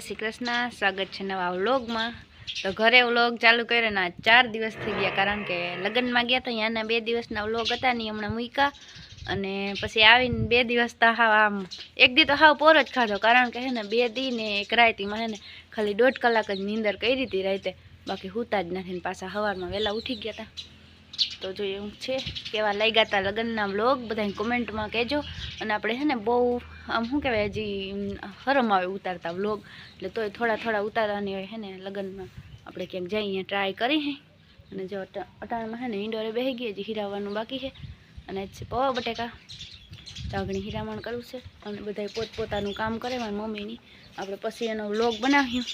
શ્રી કૃષ્ણ. સ્વાગત છે નવા વ્લોગમાં. તો ઘરે વ્લોગ ચાલુ કર્યો ને ચાર દિવસ થઈ ગયા. કારણ કે લગ્નમાં ગયા તો ત્યાંના બે દિવસના વ્લોગ હતા ને હમણાં મૂક્યા. અને પછી આવીને બે દિવસ તો હાવ આમ, એક દી તો હાવ પોરો જ ખાધો. કારણ કે હે ને, બે દી ને એક રાતમાં હે ને, ખાલી દોઢ કલાક જ નીંદર કરી હતી રાતે. બાકી હુતા જ નથી પાછા સવારમાં વહેલા ઉઠી ગયા હતા. તો જો એવું છે, કેવા લાગ્યા હતા લગ્નના વ્લોગ બધાને કોમેન્ટમાં કહેજો. અને આપણે છે ને બહુ, આમ શું કહેવાય, હજી હરમ આવે ઉતારતા વ્લોગ એટલે તોય થોડા થોડા ઉતારવાની હોય છે ને લગ્નમાં. આપણે ક્યાંક જઈએ ટ્રાય કરી હે. અને જો અટાણમાં છે ને ઇન્ડોરે બેસી ગઈ, હજી હીરાવાનું બાકી છે. અને છે પૌવા બટેકા. ચાગણી હીરામણ કરવું છે. અને બધાએ પોતપોતાનું કામ કરે, મારી મમ્મીની. આપણે પછી એનો વ્લોગ બનાવ્યું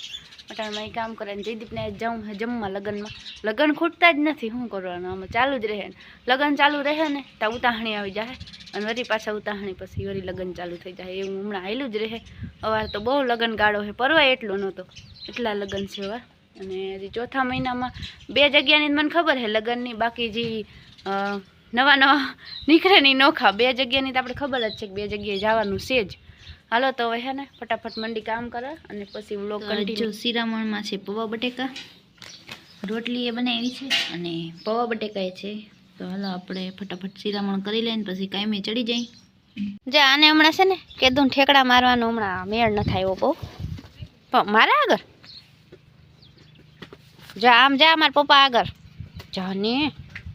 અટાણમાં કામ કરે ને જયદીપને જાઉં જમવા લગ્નમાં. લગ્ન ખૂટતા જ નથી શું કરવાનું? આમાં ચાલુ જ રહે ને. લગ્ન ચાલુ રહે ને ત્યાં ઉતાહણી આવી જાય અને વરી પાછા ઉતાહણી પછી વળી લગ્ન ચાલુ થઈ જાય એવું હમણાં આવેલું જ રહે. અવાર તો બહુ લગ્ન ગાળો છે પરવા એટલો નહોતો. એટલા લગ્ન છે અવાર અને હજી ચોથા મહિનામાં બે જગ્યાની મને ખબર છે લગ્નની બાકી જે નવા નવા નીકળે નહીં નોખા. બે જગ્યાની તો આપણે ખબર જ છે કે બે જગ્યાએ જવાનું છે જ. હાલો તો હવે હે ને ફટાફટ મંડી કામ કરે અને પછી વ્લોગ કન્ટિન્યુ શિરામણમાં છે પૌવા બટેકા રોટલી એ બનાવી છે અને પૌવા બટેકા એ છે. તો હાલો આપણે ફટાફટ શિરામણ કરી લઈને પછી કાયમે ચડી જઈ જા આને હમણાં છે ને કેદું ઠેકડા મારવાનો હમણાં મેળ ન થાય એવો બહુ. મારા આગળ? જા આમ જા મારા પપ્પા આગળ. જા ને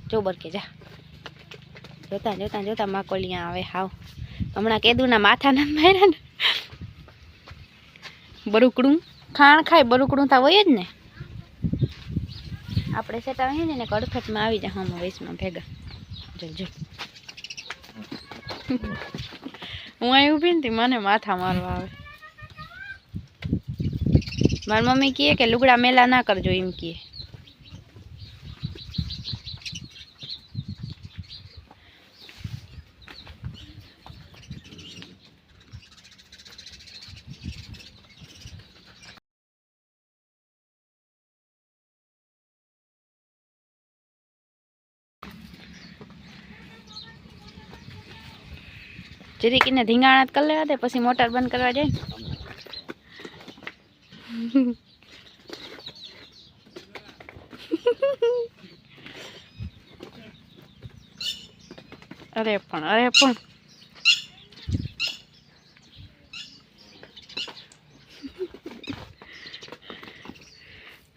જો બરકે જા. જોતા જોતા જોતા માકોલિયા આવે હાવ. હમણાં કેદુના માથા ના માર્યા ને. બરુકડું. ખાણ ખાય, બરુકડું તો હોય જ ને. આપણે સેટા હોય ને કડફટમાં આવી જાય હમ વૈશમાં ભેગા. જો જો હું અહીં ઊભી ને મને માથા મારવા આવે. મારી મમ્મી કહે કે લુગડા મેલા ના કરજો એમ કહે. જરીક એને ધીંગાણા કરી લેવા દે, પછી મોટર બંધ કરવા જાય. અરે પણ અરે પણ.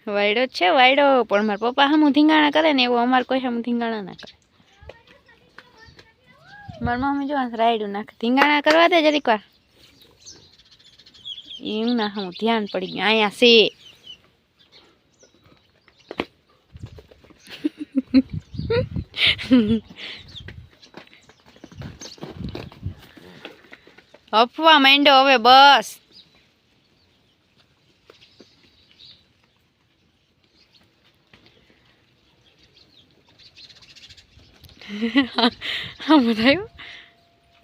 વાયડો છે વાયડો, પણ મારા પપ્પા સામું ધીંગાણા કરે ને એવું અમારે કોઈ સામું ધીંગાણા ના મારી મમ્મી જો રાયડું નાખે. ધીંગાણા કરવા દે જરીક વાર. એમ ના હું ધ્યાન પડી ગયું. અહીંયા છે. અફવા માંડ્યો હવે બસ. હા થયું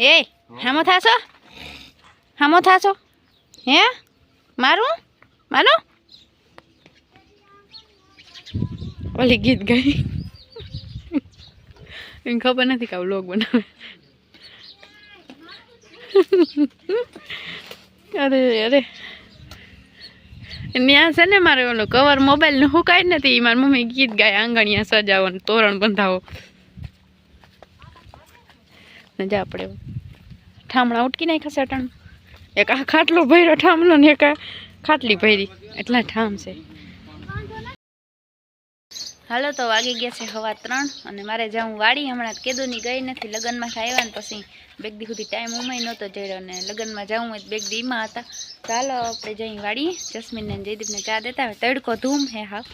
એ હામો થાશો? હામો થાશો? હે? મારું? માનો? ઓલી ગીત ગઈ. એને ખબર નથી કે વ્લોગ બનાવે. અરે અરે. ત્યાં છે ને મારે ઓલો કવર મોબાઈલનું હું જ નથી. મારી મમ્મી ગીત ગાય, આંગણિયા સજાવો તોરણ બંધાવો. ને જા આપણે ઠામણા ઉટકી નાખ્યા છે એક આ ખાટલો ભર્યો ઠામલો ને એક ખાટલી ભરી. એટલા ઠામ છે. હાલો તો વાગી ગયા છે હવા ત્રણ અને મારે જાઉં વાડી હમણાં કેદુની ગઈ નથી, લગ્નમાં આવ્યા ને પછી બેગ દી સુધી ટાઈમ ઉમાય નહોતો જડ્યો ને લગ્નમાં જાઉં હોય તો બેગ દીમાં હતા. ચાલો આપણે જઈ વાળી જસ્મીનને જયદીપને ચા દેતા હોય. તડકો ધૂમ હે હા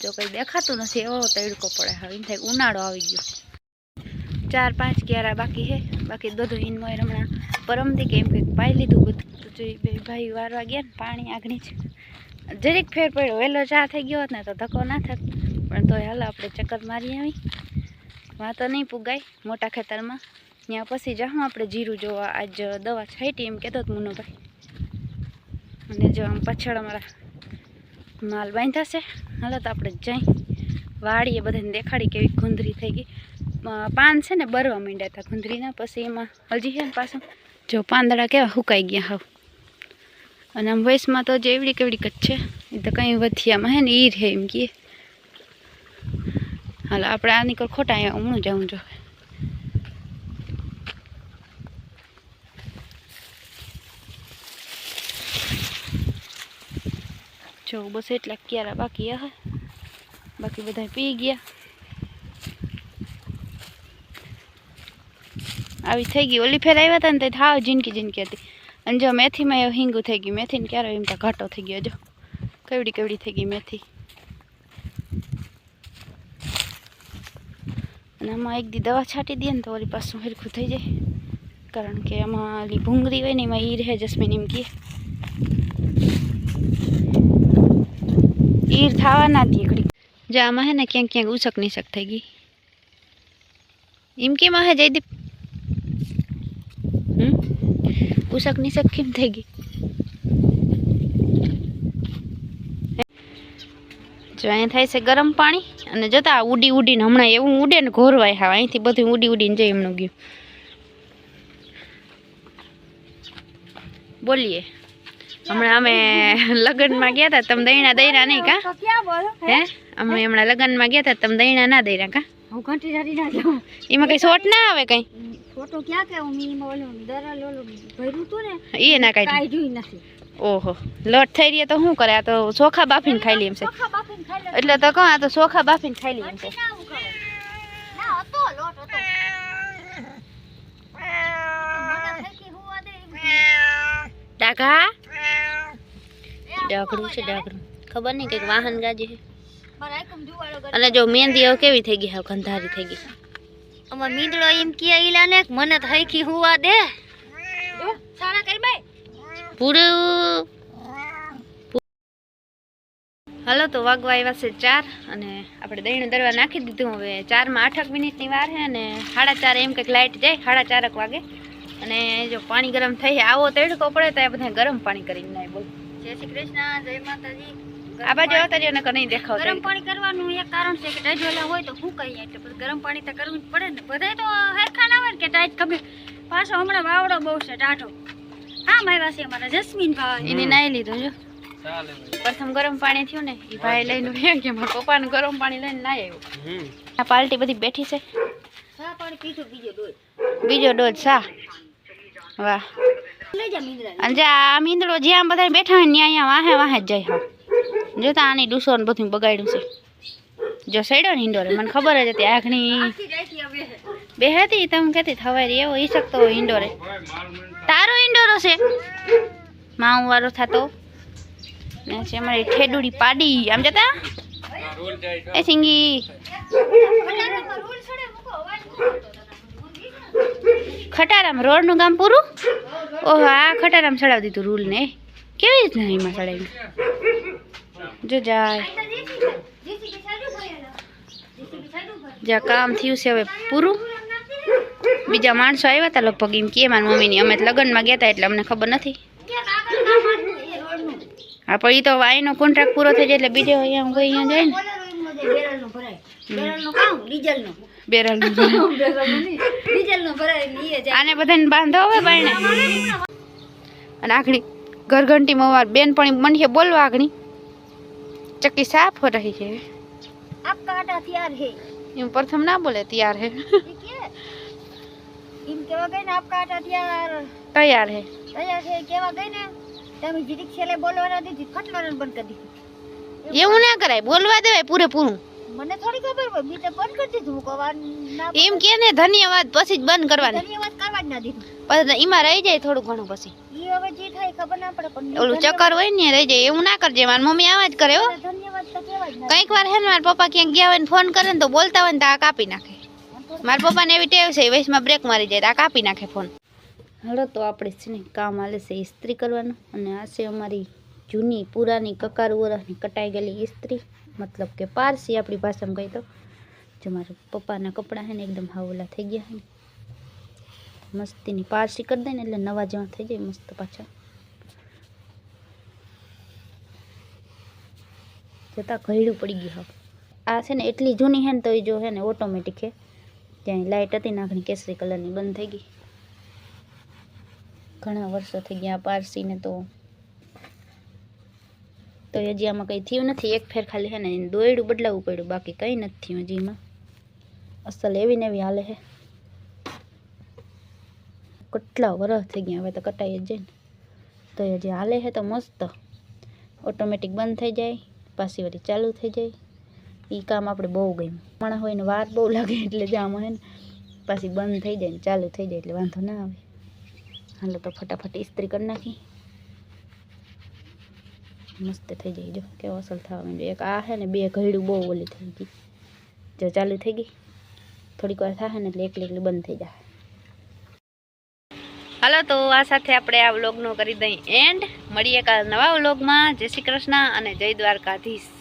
જો કંઈ દેખાતું નથી, એવો તડકો પડે. હવે એમ થાય ઉનાળો આવી ગયો. ચાર, પાંચ ક્યારા બાકી છે. બાકી બધું હિનમોય હમણાં પરમથી કેમ કંઈક પાઈ લીધું બધું. તો જો બે ભાઈ વારવા ગયા ને પાણી આગળ જ. જરીક ફેર પડ્યો. વહેલો ચા થઈ ગયો હોત ને તો ધક્કો ના થાત. પણ તોય હાલો આપણે ચક્કર મારી આવી. વાતો નહીં પુગાય મોટા ખેતરમાં. ત્યાં પછી જાઉં આપણે જીરું જોવા. આજ દવા છાંટી એમ કહેતો હતો મુનુભાઈ અને જો આમ પાછળ અમારા માલ બાંધ્યા છે. હાલો તો આપણે જઈ. વાડીએ બધાને દેખાડી કેવી ગુંદરી થઈ ગઈ. પાન છે ને બરવા માંડ્યા હતા ગુંદરીના, પછી એમાં હજી છે ને પાછું જો પાંદડા કેવા સુકાઈ ગયા હાવ. અને આમ વયસમાં તો જે એવડી કેવડી કચ્છ છે, એ તો કંઈ વધ્યામાં હે ને એ રહે એમ કહે હાલો આપણે આ નીકળ ખોટા હમણાં જાઉં જો. જો બસ એટલા ક્યારા બાકી હે. બાકી બધા પી ગયા. આવી થઈ ગઈ. ઓલી ફેર આવ્યા હતા ને તે હાવ જિંદગી જિંદગી હતી. અને જો મેથીમાં એવું હિંગું થઈ ગયું. મેથીને ક્યારે એમ તો ઘાટો થઈ ગયો. જો, કેવડી કેવડી થઈ ગઈ મેથી. અને આમાં એક દી દવા છાંટી દઈએ ને તો ઓલી પાછું હરખું થઈ જાય. કારણ કે આમાં ઓલી ભૂંગળી હોય ને એમાં ઈ રહે જસ્મીન એમ કહે ઈર થવા ના દે ઘડી જો આમાં હે ને ક્યાંક ક્યાંક ઉછક નિશક થઈ ગઈ. એમ કેમાં હે જયદીપ હમ ઉસક નિસક કેમ થઈ ગઈ જો અહીંયા થાય છે ગરમ પાણી અને જતા ઉડી ઉડીને હમણાં એવું ઉડે ને ઘોરવાય હા અહીંથી બધું ઉડી ઉડીને જઈ એમનું ગયું. બોલીએ. હમણાં અમે લગ્નમાં ગયા હતા તમે દૈણા દૈરા નહીં કા? હે? અમે હમણાં લગ્નમાં ગયા હતા તમે દૈણા ના દૈરા કા? હું ઘંટી જાડી ના જાઉં. એમાં કઈ શોટ ના આવે કઈ? ફોટો ક્યાં કે હું મીમાં ઓલું દરાલ ઓલું ભર્યું તું ને એ ના કાઈ કાઈ જોઈ નથી. ઓહો લટ થઈ રહી તો શું કરે? આ તો ચોખા બાફીને ખાઈ લઈએ એમ છે. એટલે તો કહું આ તો ચોખા બાફીને ખાઈ લઈએ એમ છે. ડાઘા? ડાઘડું છે ડાઘડું ખબર નહીં કંઈક વાહન ગાજી છે. અને જો મહેંદી હવે કેવી થઈ ગઈ? હવે ગંધારી થઈ ગઈ. અમાર મીંદડો એમ કે ઈલા ને મને થકી હુવા દે. જો, સારા કરી બે. પૂરું. હાલો તો વાગવા આવ્યા છે ચાર અને આપણે દહીંનું દરવા નાખી દીધું. હવે ચારમાં આઠક મિનિટની વાર છે અને સાડા ચાર એમ કંઈક લાઇટ જાય સાડા ચારક વાગે. અને જો પાણી ગરમ થઈ આવો તડકો પડે તો એ બધા ગરમ પાણી કરીને નાય બોલ જય શ્રી કૃષ્ણ જય માતાજી. આ બાજુ આવતા રહ્યો નકર નહીં દેખાવ ગરમ પાણી કરવાનું એક કારણ છે કે ટાઈટ હોય તો ફૂંકાઈ એટલે પછી ગરમ પાણી તો કરવું જ પડે ને. બધાય તો હરખા ના હોય કે ટાઈટ ખબર. પાછો હમણાં વાવડો બહુ છે ટાઢો હા આવ્યા છે અમારા જસ્મીન ભાઈ. એને નાઈ લીધું જો. પ્રથમ ગરમ પાણી થયું ને એ ભાઈ લઈને વહી કે મારા પપ્પાનું ગરમ પાણી લઈને નાઈ આવ્યો. આ પાર્ટી બધી બેઠી છે. હા પાણી પીધું બીજો ડોઝ બીજો ડોઝ સા. વાહ. અને જે આ મીંદડો જ્યાં બધા બેઠા હોય ત્યાં અહીંયા વાહે વાહે જ જાય હા જોતા આની ડૂસો ને બધું બગાડ્યું છે. જો સડ્યો ને હિંડોરે મને ખબર જ હતી આખણી. બે હતી તમે કહેતી થવાય એવો ઈ શકતો હોય હિંડોરે તારો હિંડોરો છે. માઉ વાળો થતો. ને છે અમારી ઠેડુડી પાડી આમ જતા? એ સિંગી. ખટારામાં રોડનું ગામ પૂરું? ઓહો આ ખટારામ ચડાવી દીધું રૂલ ને કેવી રીતના એમાં ચડાવ્યું જો જાય. જ્યાં કામ થયું છે હવે પૂરું બીજા માણસો આવ્યા હતા લગભગ એમ કે, મારી મમ્મીની અમે લગ્નમાં ગયા હતા એટલે અમને ખબર નથી. હા, પણ એ તો વાયનો કોન્ટ્રાક્ટ પૂરો થઈ જાય એટલે બીજો અહીંયા કોઈ અહીંયા જાય ને. આને બધાને બાંધો હવે બાયણે અને આખડી ઘરઘંટીમાં વાર બેનપણી મનીએ બોલવા આગળ ચક્કી સાફ હો રહી છે આપકા આટા तैयार હે એમ પ્રથમ ના બોલે તૈયાર હે ઈ કે એમ કેવા ગઈ ને આપકા આટા तैयार તૈયાર હે તૈયાર છે કેવા ગઈ ને તમે જીરીક છેલ્લે બોલવાના દીધી ખટવાનું બંધ કરી દીધી એવું ના કરાય બોલવા દેવાય પૂરેપૂરું મને થોડી ખબર હોય બીજે બંધ કરી દીધું. હું એમ કે ને ધન્યવાદ પછી જ બંધ કરવાની. ધન્યવાદ કરવા જ ના દીધું. પછી એમાં રહી જાય થોડું ઘણું પછી. એ હવે જે થાય ખબર ના પડે પણ ઓલું ચક્કર હોય ને રહી જાય એવું ના કરજે મારી મમ્મી આવા જ કરે હો. ધન્યવાદ તો કેવા જ ના કંઈક વાર હે ને મારા પપ્પા ક્યાંક ગયા હોય ને ફોન કરે ને તો બોલતા હોય ને તો આ કાપી નાખે. મારા પપ્પાને એવી ટેવ છે વેસમાં બ્રેક મારી જાય તો આ કાપી નાખે ફોન. હળો તો આપણે છે ને કામ હાલે છે ઇસ્ત્રી કરવાનું. અને આ છે અમારી જૂની પુરાની કકાર વરાની કટાઈ ગયેલી ઇસ્ત્રી મતલબ કે પારસી આપણી ભાષામાં કહી તો, જો મારા પપ્પાના કપડાં છે ને એકદમ હાવલા થઈ ગયા છે. મસ્તીની પારસી કરી દે ને એટલે નવા જેવા થઈ જાય મસ્ત પાછા. જતાં ઘયડું પડી ગયું હવે. આ છે ને એટલી જૂની હે ને તો એ જો હે ને ઓટોમેટિક હે ત્યાં લાઇટ હતી નાખણી કેસરી કલરની બંધ થઈ ગઈ. ઘણા વર્ષો થઈ ગયા પારસીને તો. તો હજી આમાં કંઈ થયું નથી. એક ફેર ખાલી હે ને દોયડું બદલાવવું પડ્યું. બાકી કંઈ નથી થયું હજી એમાં. અસલ એવી ને એવી હાલે છે કેટલા વરસ થઈ ગયા હવે તો કટાઈ જ જાય ને. તો હજી હાલે છે તો મસ્ત. ઓટોમેટિક બંધ થઈ જાય. પાછી વળી ચાલુ થઈ જાય. એ કામ આપણે બહુ ગયું માણા હોય ને વાર બહુ લાગે એટલે જામ હોય ને પાછી બંધ થઈ જાય ને ચાલુ થઈ જાય એટલે વાંધો ના આવે. હાલો તો ફટાફટ ઇસ્ત્રી કરી નાખી. મસ્ત થઈ જાય. જો, કેવો અસલ થવા માંડ્યો. એક આ છે ને બે ઘડ્યું બહુ ઓલી થઈ ગઈ. જો, ચાલુ થઈ ગઈ? થોડીક વાર થશે ને એટલે એકલી એકલી બંધ થઈ જાય હાલો, તો આ સાથે આપણે આ વ્લોગનો કરી દઈ એન્ડ મળીએ કાલ નવા વ્લોગમાં. જય શ્રી કૃષ્ણ અને જય દ્વારકાધીશ.